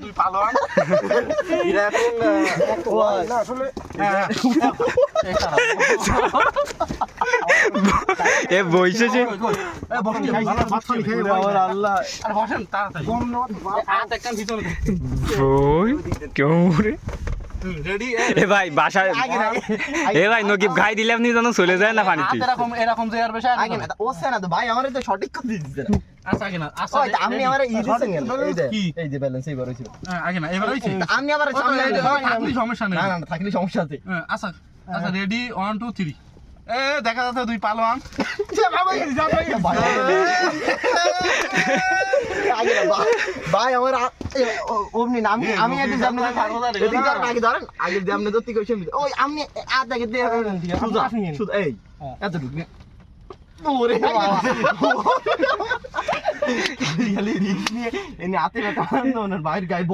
দুই পালোয়ান। এরা এখন আহ, এক ওয়াই। না আসলে হ্যাঁ। এ বইছে যে আল্লাহ। কেমন রেডি এ ভাই বাসা এ ভাই নকিব খাই দিলে আপনি যেন চলে যায় না পানিতে এরকম এরকম যে আর বেশি আগে না তো ভাই আমারে তো সঠিক করে আচ্ছা আগে না আচ্ছা ওই আমারে ই দিছেন এই যে কি? এই যে ব্যালেন্স এইবার হইছে। হ্যাঁ, আগে না এবার হইছে? সামনে থাকলে সমস্যা নেই। না না না, সমস্যা আছে। হ্যাঁ, আচ্ছা আচ্ছা রেডি ওয়ান টু থ্রি এ দেখা যাচ্ছে দুই পালোয়ান। ভাই- ভাই। আমার অমনি আমি আমি একটু সামনে থাকব এদিকে ধরেন, আগে ধরেন আগে যে আপনি ধরতে কইছেন ওই আপনি আট আগে দিয়ে সুজা সুজা এই এতটুকু নে। ওরে বাবা খালি রিস্ক নিয়ে এনে হাতে রাখা বাইরের গায়ে